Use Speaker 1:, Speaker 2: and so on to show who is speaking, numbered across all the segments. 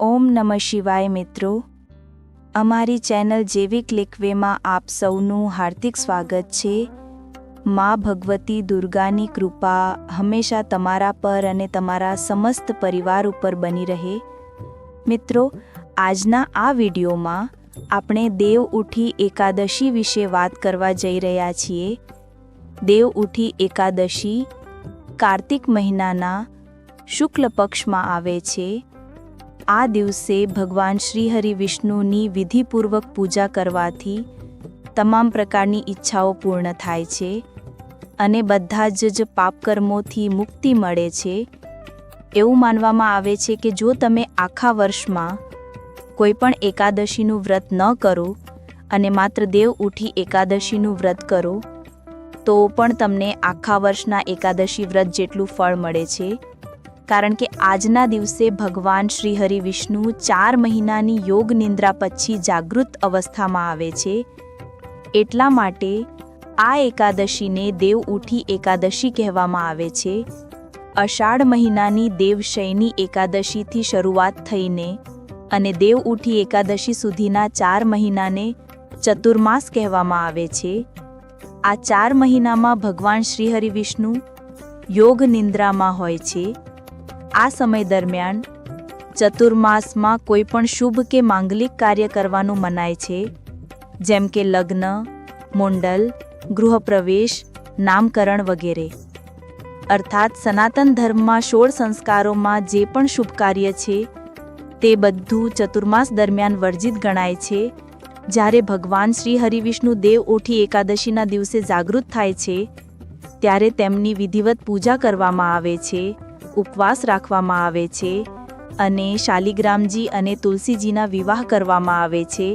Speaker 1: ઓમ નમઃ શિવાય મિત્રો. અમારી ચેનલ જેવિક લેખવેમાં આપ સૌનું હાર્દિક સ્વાગત છે. મા ભગવતી દુર્ગાની કૃપા હંમેશા તમારા પર અને તમારા સમસ્ત પરિવાર ઉપર બની રહે. મિત્રો, આજના આ વિડીયોમાં આપણે દેવ ઉઠી એકાદશી વિશે વાત કરવા જઈ રહ્યા છીએ. દેવ ઉઠી એકાદશી કાર્તિક મહિનાના શુક્લ પક્ષમાં આવે છે. આ દિવસે ભગવાન શ્રી હરિ વિષ્ણુની વિધિપૂર્વક પૂજા કરવાથી તમામ પ્રકારની ઈચ્છાઓ પૂર્ણ થાય છે અને બધા જ પાપકર્મોથી મુક્તિ મળે છે. એવું માનવામાં આવે છે કે જો તમે આખા વર્ષમાં કોઈ પણ એકાદશીનું વ્રત ન કરો અને માત્ર દેવ ઉઠી એકાદશીનું વ્રત કરો, તો પણ તમને આખા વર્ષના એકાદશી વ્રત જેટલું ફળ મળે છે. કારણ કે આજના દિવસે ભગવાન શ્રી હરિ વિષ્ણુ ચાર મહિનાની યોગ નિંદ્રા પછી જાગૃત અવસ્થામાં આવે છે. એટલા માટે આ એકાદશીને દેવ ઉઠી એકાદશી કહેવામાં આવે છે. અષાઢ મહિનાની દેવશયની એકાદશીથી શરૂઆત થઈને અને દેવ ઉઠી એકાદશી સુધીના ચાર મહિનાને ચતુર્માસ કહેવામાં આવે છે. આ ચાર મહિનામાં ભગવાન શ્રી હરિ વિષ્ણુ યોગ નિંદ્રામાં હોય છે. આ સમય દરમિયાન ચતુર્માસમાં કોઈ પણ શુભ કે માંગલિક કાર્ય કરવાનું મનાય છે, જેમ કે લગ્ન, મોંડલ, ગૃહપ્રવેશ, નામકરણ વગેરે. અર્થાત સનાતન ધર્મમાં સોળ સંસ્કારોમાં જે પણ શુભ કાર્ય છે, તે બધું ચતુર્માસ દરમિયાન વર્જિત ગણાય છે, જ્યારે ભગવાન શ્રી હરિવિષ્ણુ દેવ ઓઠી એકાદશીના દિવસે જાગૃત થાય છે, ત્યારે તેમની વિધિવત પૂજા કરવામાં આવે છે. ઉપવાસ રાખવામાં આવે છે અને શાલિગ્રામજી અને તુલસીજીના વિવાહ કરવામાં આવે છે.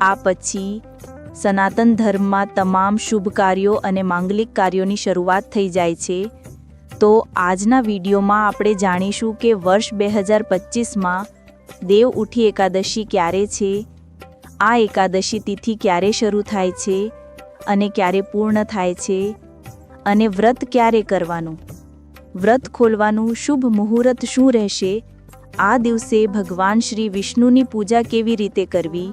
Speaker 1: આ પછી સનાતન ધર્મમાં તમામ શુભ કાર્યો અને માંગલિક કાર્યોની શરૂઆત થઈ જાય છે. તો આજના વિડીયોમાં આપણે જાણીશું કે વર્ષ બે હજાર પચીસમાં દેવ ઉઠી એકાદશી ક્યારે છે, આ એકાદશી તિથિ ક્યારે શરૂ થાય છે અને ક્યારે પૂર્ણ થાય છે અને વ્રત ક્યારે કરવાનું? વ્રત ખોલવાનું શુભ મુહૂર્ત શું રહેશે? આ દિવસે ભગવાન શ્રી વિષ્ણુની પૂજા કેવી રીતે કરવી?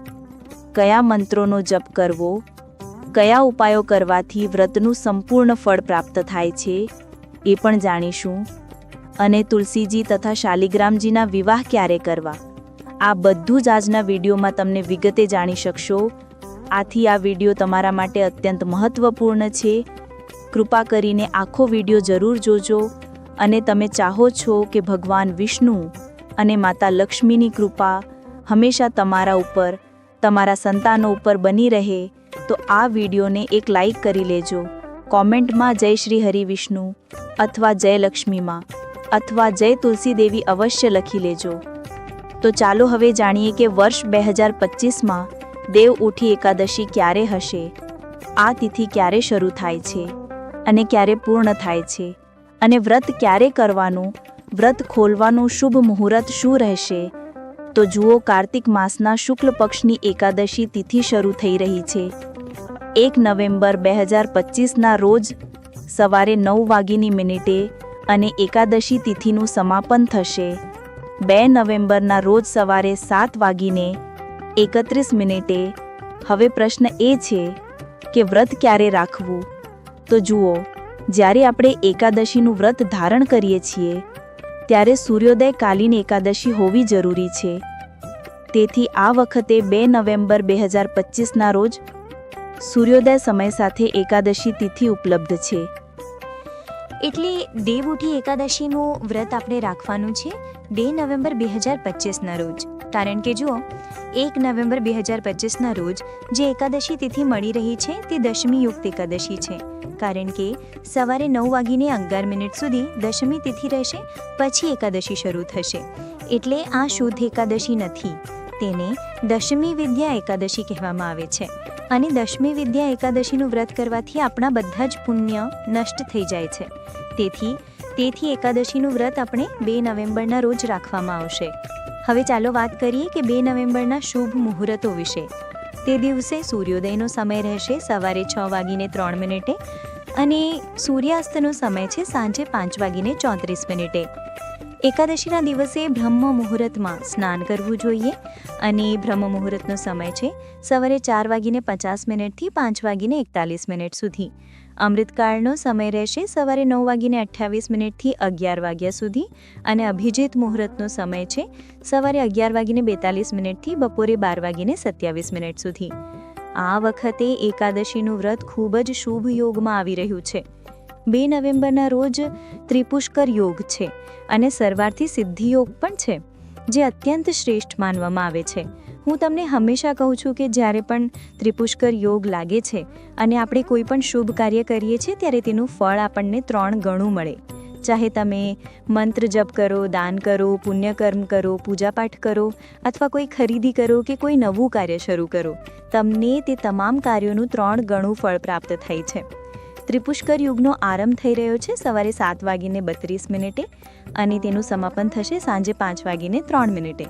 Speaker 1: કયા મંત્રોનો જપ કરવો? કયા ઉપાયો કરવાથી વ્રતનું સંપૂર્ણ ફળ પ્રાપ્ત થાય છે? એ પણ જાણીશું. અને તુલસીજી તથા શાલિગ્રામજીના વિવાહ ક્યારે કરવા? આ બધું જ આજના વિડીયોમાં તમને વિગતે જાણી શકશો. આથી આ વીડિયો તમારા માટે અત્યંત મહત્વપૂર્ણ છે. કૃપા કરીને આખો વીડિયો જરૂર જોજો. અને તમે ચાહો છો કે ભગવાન વિષ્ણુ અને માતા લક્ષ્મીની કૃપા હંમેશા તમારા ઉપર, તમારા સંતાનો ઉપર બની રહે, તો આ વિડીયોને એક લાઈક કરી લેજો. કોમેન્ટમાં જય શ્રી હરિ વિષ્ણુ અથવા જય લક્ષ્મીમાં અથવા જય તુલસી દેવી અવશ્ય લખી લેજો. તો ચાલો હવે જાણીએ કે વર્ષ બે હજાર પચીસમાં દેવ ઉઠી એકાદશી ક્યારે હશે? આ તિથિ ક્યારે શરૂ થાય છે? અને ક્યારે પૂર્ણ થાય છે? અને વ્રત ક્યારે કરવાનું? વ્રત ખોલવાનું શુભ મુહૂર્ત શું રહેશે? તો જુઓ, કાર્તિક માસના શુક્લ પક્ષની એકાદશી તિથિ શરૂ થઈ રહી છે. એક નવેમ્બર બે હજાર પચીસના રોજ સવારે નવ વાગીની મિનિટે અને એકાદશી તિથિનું સમાપન થશે. બે નવેમ્બરના રોજ સવારે સાત વાગીને એકત્રીસ મિનિટે હવે પ્રશ્ન એ છે કે વ્રત ક્યારે રાખવું? તો જુઓ જ્યારે આપણે એકાદશીનું વ્રત ધારણ કરીએ છીએ, ત્યારે સૂર્યોદય કાલીન એકાદશી હોવી જરૂરી છે. તેથી આ વખતે બે નવેમ્બર બે હજાર પચીસના રોજ સૂર્યોદય સમય સાથે એકાદશી તિથિ ઉપલબ્ધ છે.
Speaker 2: એટલે દેવ ઉઠી એકાદશીનું વ્રત આપણે રાખવાનું છે, બે નવેમ્બર બે હજાર પચીસના રોજ. કારણ કે જુઓ, એક નવેમ્બર બે હજાર પચીસના રોજ જે એકાદશી તિથિ મળી રહી છે તે દશમી યુક્ત એકાદશી છે. કારણ કે સવારે નવ વાગીને અગિયાર મિનિટ સુધી દશમી તિથિ રહેશે, પછી એકાદશી શરૂ થશે. એટલે આ શુદ્ધ એકાદશી નથી. તેને દશમી વિદ્યા એકાદશી કહેવામાં આવે છે. અને દશમી વિદ્યા એકાદશીનું વ્રત કરવાથી આપણા બધા જ પુણ્ય નષ્ટ થઈ જાય છે. તેથી તેથી એકાદશીનું વ્રત આપણે બે નવેમ્બરના રોજ રાખવામાં આવશે. હવે ચાલો વાત કરીએ કે બે નવેમ્બરના શુભ મુહૂર્તો વિશે. તે દિવસે સૂર્યોદયનો સમય રહેશે સવારે છ વાગીને ત્રણ મિનિટે અને સૂર્યાસ્તનો સમય છે સાંજે પાંચ વાગીને ચોત્રીસ મિનિટે.
Speaker 1: એકાદશીના દિવસે બ્રહ્મ મુહૂર્તમાં સ્નાન કરવું જોઈએ અને બ્રહ્મ મુહૂર્તનો સમય છે સવારે ચાર વાગીને પચાસ મિનિટથી પાંચ વાગીને એકતાલીસ મિનિટ સુધી. અમૃતકાળનો સમય રહેશે સવારે નવ વાગીને અઠ્યાવીસ મિનિટથી અગિયાર વાગ્યા સુધી અને અભિજીત મુહૂર્તનો સમય છે સવારે અગિયાર વાગીને બેતાલીસ મિનિટથી બપોરે બાર વાગીને સત્યાવીસ મિનિટ સુધી. આ વખતે એકાદશીનું વ્રત ખૂબ જ શુભ યોગમાં આવી રહ્યું છે. બે નવેમ્બરના રોજ ત્રિપુષ્કર યોગ છે અને સરવારથી સિદ્ધિ યોગ પણ છે, જે અત્યંત શ્રેષ્ઠ માનવામાં આવે છે. હું તમને હંમેશા કહું છું કે જ્યારે પણ ત્રિપુષ્કર યોગ લાગે છે અને આપણે કોઈ પણ શુભ કાર્ય કરીએ છીએ ત્યારે તેનું ફળ આપણને ત્રણ ગણું મળે. ચાહે તમે મંત્ર જપ કરો, દાન કરો, પુણ્યકર્મ કરો, પૂજાપાઠ કરો અથવા કોઈ ખરીદી કરો કે કોઈ નવું કાર્ય શરૂ કરો, તમને તે તમામ કાર્યોનું ત્રણ ગણું ફળ પ્રાપ્ત થાય છે. ત્રિપુષ્કર યુગનો આરંભ થઈ રહ્યો છે. સવારે સાત વાગીને બત્રીસ મિનિટે અને તેનું સમાપન થશે સાંજે પાંચ વાગીને ત્રણ મિનિટે.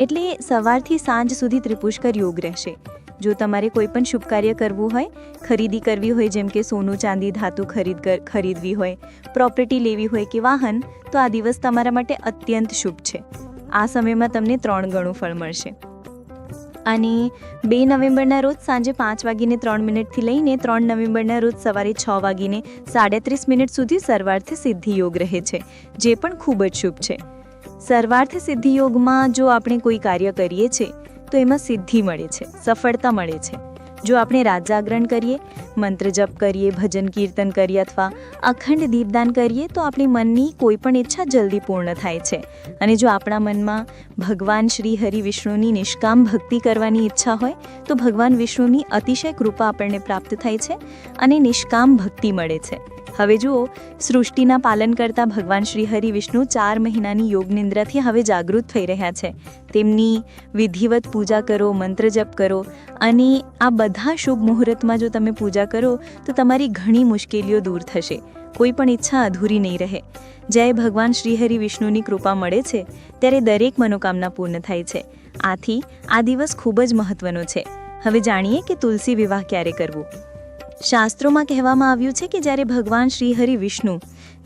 Speaker 1: એટલે સવારથી સાંજ સુધી ત્રિપુષ્કર યોગ રહેશે. જો તમારે કોઈ પણ શુભ કાર્ય કરવું હોય, ખરીદી કરવી હોય, જેમ કે સોનું, ચાંદી, ધાતુ ખરીદ ખરીદવી હોય, પ્રોપર્ટી લેવી હોય કે વાહન, તો આ દિવસ તમારા માટે અત્યંત શુભ છે. આ સમયમાં તમને ત્રણ ગણું ફળ મળશે. અને બે નવેમ્બરના રોજ સાંજે પાંચ વાગીને ત્રણ મિનિટથી લઈને ત્રણ નવેમ્બરના રોજ સવારે છ વાગીને સાડત્રીસ મિનિટ સુધી સર્વાર્થ સિદ્ધિ યોગ રહે છે, જે પણ ખૂબ જ શુભ છે. સર્વાર્થ સિદ્ધિ યોગમાં જો આપણે કોઈ કાર્ય કરીએ છીએ, તો એમાં સિદ્ધિ મળે છે, સફળતા મળે છે. જો આપણે રાત જાગરણ કરીએ, મંત્ર જપ કરીએ, ભજન કીર્તન કરીએ અથવા અખંડ દીપદાન કરીએ, તો આપણી મનની કોઈ પણ ઈચ્છા જલ્દી પૂર્ણ થાય છે. અને જો આપણા મનમાં ભગવાન શ્રી હરિ વિષ્ણુની નિષ્કામ ભક્તિ કરવાની ઈચ્છા હોય, તો ભગવાન વિષ્ણુની અતિશય કૃપા આપણને પ્રાપ્ત થાય છે અને નિષ્કામ ભક્તિ મળે છે. હવે જુઓ, સૃષ્ટિના પાલન કરતા ભગવાન શ્રી હરિ વિષ્ણુ ચાર મહિનાની યોગ નિંદ્રાથી હવે જાગૃત થઈ રહ્યા છે. તેમની વિધિવત પૂજા કરો, મંત્ર જપ કરો અને આ બધા શુભ મુહૂર્તમાં જો તમે પૂજા કરો, તો તમારી ઘણી મુશ્કેલીઓ દૂર થશે. કોઈ પણ ઈચ્છા અધૂરી નહીં રહે. જ્યારે ભગવાન શ્રીહરિ વિષ્ણુની કૃપા મળે છે, ત્યારે દરેક મનોકામના પૂર્ણ થાય છે. આથી, આ દિવસ ખૂબ જ મહત્વનો છે. હવે જાણીએ કે તુલસી વિવાહ ક્યારે કરવું. શાસ્ત્રોમાં કહેવામાં આવ્યું છે કે જ્યારે ભગવાન શ્રીહરિ વિષ્ણુ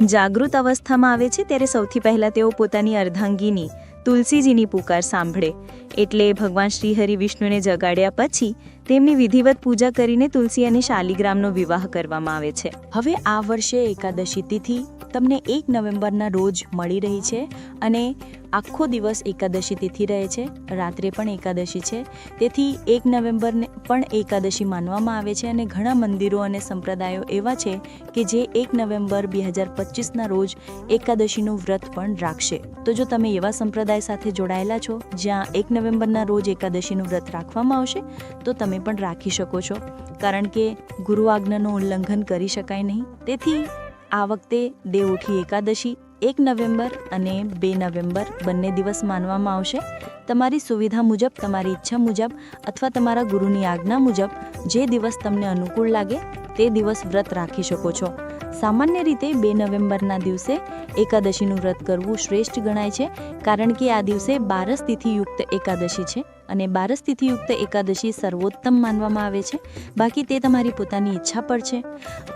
Speaker 1: જાગૃત અવસ્થામાં આવે છે, ત્યારે સૌથી પહેલાં તેઓ પોતાની અર્ધાંગીની, તુલસીજીની પુકાર સાંભળે. એટલે ભગવાન શ્રીહરિ વિષ્ણુને જગાડ્યા પછી તેમની વિધિવત પૂજા કરીને તુલસી અને શાલિગ્રામનો વિવાહ કરવામાં આવે છે.
Speaker 2: હવે આ વર્ષે એકાદશી તિથિ તમને એક નવેમ્બરના રોજ મળી રહી છે અને આખો દિવસ એકાદશી તિથિ રહે છે, રાત્રે પણ એકાદશી છે. તેથી એક નવેમ્બરને પણ એકાદશી માનવામાં આવે છે અને ઘણા મંદિરો અને સંપ્રદાયો એવા છે કે જે એક નવેમ્બર બે હજાર પચીસના રોજ એકાદશીનું વ્રત પણ રાખશે. તો જો તમે એવા સંપ્રદાય સાથે જોડાયેલા છો, જ્યાં એક નવેમ્બરના રોજ એકાદશીનું વ્રત રાખવામાં આવશે, તો તમે પણ રાખી શકો છો. કારણ કે ગુરુ આજ્ઞાનું ઉલ્લંઘન કરી શકાય નહીં. તેથી આ વખતે દેવઉઠી એકાદશી એક નવેમ્બર અને બે નવેમ્બર બંને દિવસ માનવામાં આવશે. તમારી સુવિધા મુજબ, તમારી ઈચ્છા મુજબ અથવા તમારા ગુરુની આજ્ઞા મુજબ જે દિવસ તમને અનુકૂળ લાગે તે દિવસ વ્રત રાખી શકો છો. સામાન્ય રીતે બે નવેમ્બરના દિવસે એકાદશીનું વ્રત કરવું શ્રેષ્ઠ ગણાય છે, કારણ કે આ દિવસે બારસ તિથિયુક્ત એકાદશી છે. અને બારસ તિથિયુક્ત એકાદશી સર્વોત્તમ માનવામાં આવે છે. બાકી તે તમારી પોતાની ઈચ્છા પર છે.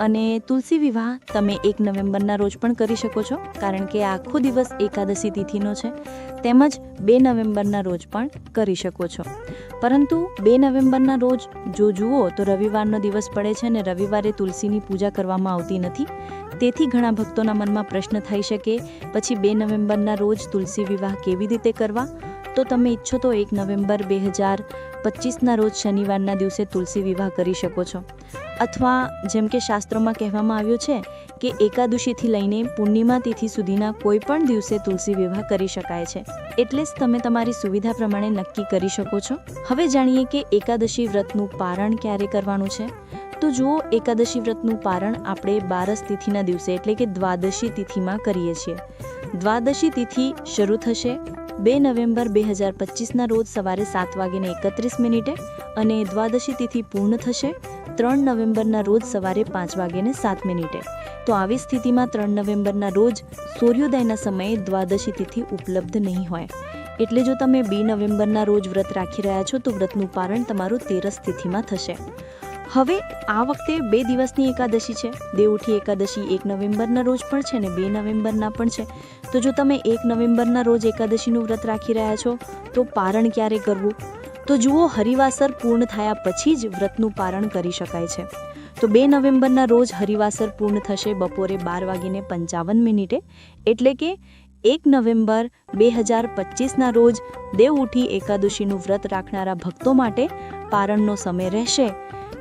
Speaker 2: અને તુલસી વિવાહ તમે એક નવેમ્બરના રોજ પણ કરી શકો છો, કારણ કે આખો દિવસ એકાદશી તિથિનો છે. તેમજ બે નવેમ્બરના રોજ પણ કરી શકો છો. પરંતુ બે નવેમ્બરના રોજ જો જુઓ તો રવિવારનો દિવસ પડે છે અને રવિવારે તુલસીની પૂજા કરવામાં આવતી નથી. તેથી ઘણા ભક્તોના મનમાં પ્રશ્ન થઈ શકે, પછી બે નવેમ્બરના રોજ તુલસી વિવાહ કેવી રીતે કરવા? તો તમે ઈચ્છો તો એક નવેમ્બર બે હજાર પચીસના રોજ શનિવારના દિવસે તુલસી વિવાહ કરી શકો છો. અથવા જેમ કે શાસ્ત્રોમાં કહેવામાં આવ્યું છે કે એકાદશીથી લઈને પૂર્ણિમા તિથિ સુધીના કોઈ પણ દિવસે તુલસી વિવાહ કરી શકાય છે. એટલે જ તમે તમારી સુવિધા પ્રમાણે નક્કી કરી શકો છો. હવે જાણીએ કે એકાદશી વ્રતનું પારણ ક્યારે કરવાનું છે? તો જુઓ, એકાદશી વ્રતનું પારણ આપણે બારસ તિથિના દિવસે એટલે કે દ્વાદશી તિથિમાં કરીએ છીએ. દ્વાદશી તિથિ શરૂ થશે બે નવેમ્બર બે હજાર પચીસના રોજ સવારે સાત વાગીને એકત્રીસ મિનિટે અને દ્વાદશી તિથિ પૂર્ણ થશે. ત્રણ નવેમ્બરના રોજ સવારે પાંચ વાગીને સાત મિનિટે. તો આવી સ્થિતિમાં ત્રણ નવેમ્બરના રોજ સૂર્યોદયના સમયે દ્વાદશી તિથિ ઉપલબ્ધ નહીં હોય. એટલે જો તમે બે નવેમ્બરના રોજ વ્રત રાખી રહ્યા છો, તો વ્રતનું પારણ તમારું તેરસ તિથિમાં થશે. હવે આ વખતે બે દિવસની એકાદશી છે. દેવઉઠી એકાદશી એક નવેમ્બરના રોજ પણ છે ને બે નવેમ્બરના પણ છે. તો જો તમે એક નવેમ્બરના રોજ એકાદશીનું વ્રત રાખી રહ્યા છો, તો પારણ ક્યારે કરવું? તો જુઓ હરિવાસર પૂર્ણ થયા પછી જ વ્રતનું પારણ કરી શકાય છે. તો બે નવેમ્બરના રોજ હરિવાસર પૂર્ણ થશે બપોરે બાર વાગીને પંચાવન મિનિટે, એટલે કે એક નવેમ્બર બે હજાર પચીસના રોજ દેવઉઠી એકાદશીનું વ્રત રાખનારા ભક્તો માટે પારણનો સમય રહેશે.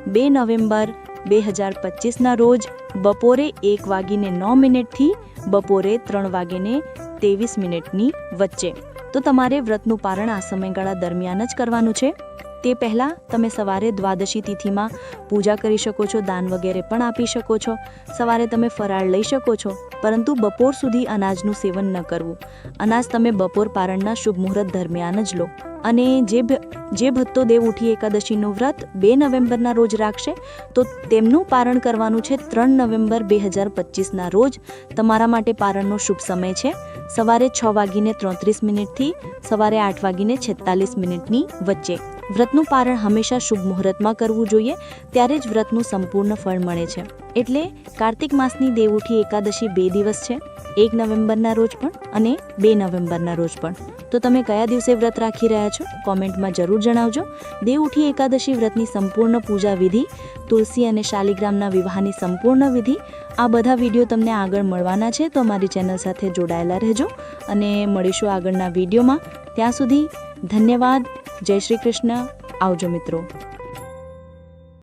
Speaker 2: બે નવેમ્બર બે હજાર પચીસના રોજ બપોરે એક વાગીને નવ મિનિટથી બપોરે ત્રણ વાગીને ત્રેવીસ મિનિટની વચ્ચે. તો તમારે વ્રતનું પારણ આ સમયગાળા દરમિયાન જ કરવાનું છે? તે પહેલાં તમે સવારે દ્વાદશી તિથિમાં પૂજા કરી શકો છો, દાન વગેરે પણ આપી શકો છો. સવારે તમે ફરાળ લઈ શકો છો, પરંતુ બપોર સુધી અનાજનું સેવન ન કરવું. અનાજ તમે બપોર પારણના શુભ મુહૂર્ત દરમિયાન જ લો. અને જે જે ભક્તો દેવ ઉઠી એકાદશીનું વ્રત બે નવેમ્બરના રોજ રાખશે, તો તેમનું પારણ કરવાનું છે ત્રણ નવેમ્બર બે હજાર પચીસના રોજ. તમારા માટે પારણનો શુભ સમય છે. સવારે છ વાગીને ત્રોત્રીસ મિનિટથી સવારે આઠ વાગીને છેતાલીસ મિનિટની વચ્ચે. વ્રતનું પારણ હંમેશા શુભ મુહૂર્તમાં કરવું જોઈએ, ત્યારે જ વ્રતનું સંપૂર્ણ ફળ મળે છે. એટલે કાર્તિક માસની દેવઉઠી એકાદશી બે દિવસ છે, એક નવેમ્બરના રોજ પણ અને બે નવેમ્બરના રોજ પણ. તો તમે કયા દિવસે વ્રત રાખી રહ્યા છો? કોમેન્ટમાં જરૂર જણાવજો. દેવઉઠી એકાદશી વ્રતની સંપૂર્ણ પૂજા વિધિ, તુલસી અને શાલિગ્રામના વિવાહની સંપૂર્ણ વિધિ, આ બધા વીડિયો તમને આગળ મળવાના છે તો અમારી ચેનલ સાથે જોડાયેલા રહેજો. અને મળીશું આગળના વિડીયોમાં. ત્યાં સુધી ધન્યવાદ. જય શ્રી કૃષ્ણ. આવજો મિત્રો.